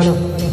चलो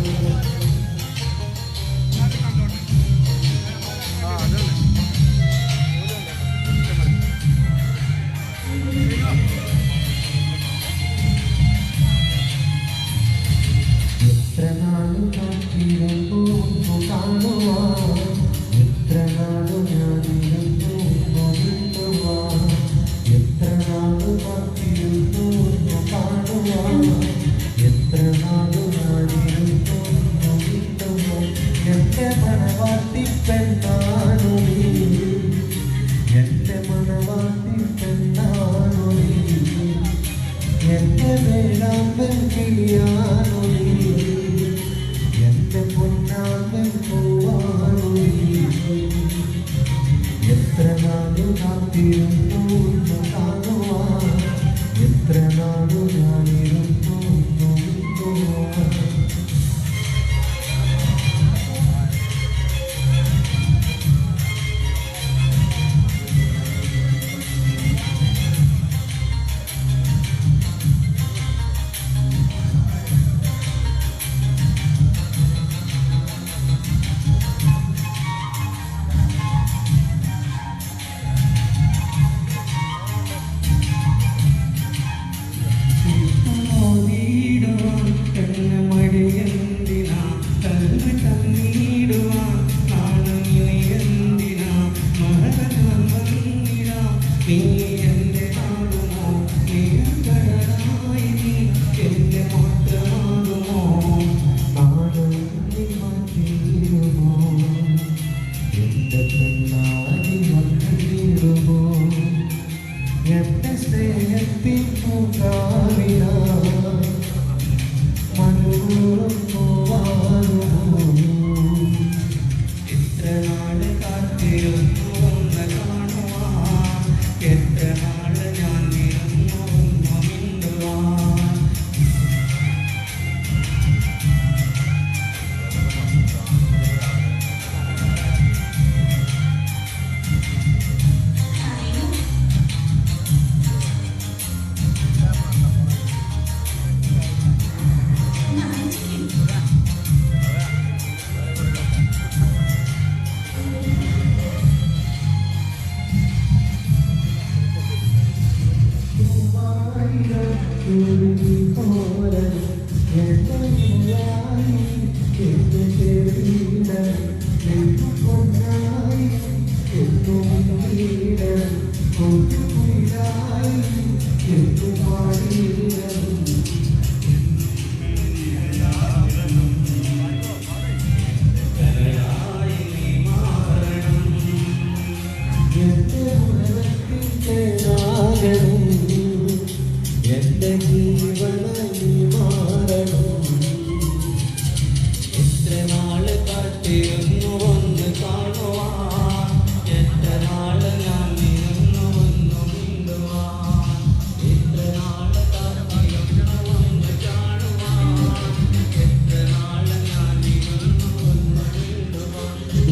Give me, give me,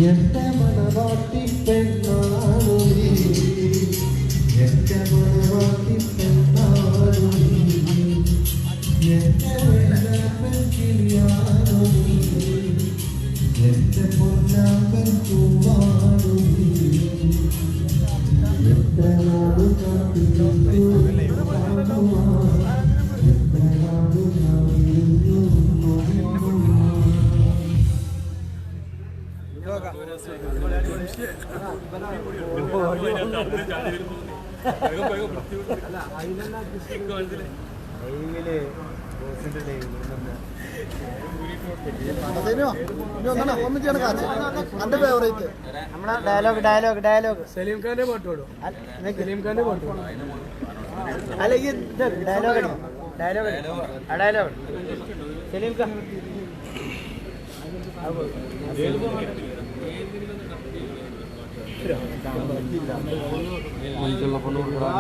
എന്റെ മണവാട്ടി പെണ്ണാണു എന്റെ മണവാട്ടി പെണ്ണാണു എന്റെ പെൺകിളിയാണു എന്റെ പൊന്നാമ്പൻ പൂവാണു എത്ര നാട് കാത്തിരുന്നു എന്റെ ഫേവറേറ്റ് നമ്മളെ ഡയലോഗ് ഡയലോഗ് ഡയലോഗ് സലീം ഖാന്റെ പാട്ട് പാടും സലീം ഖാന്റെ പാട്ട് പാടും അല്ല ഈ dialogue dialogue dialogue Salim Khan മൈക്കുള്ള പെണ്ണ് കൊടുക്കണം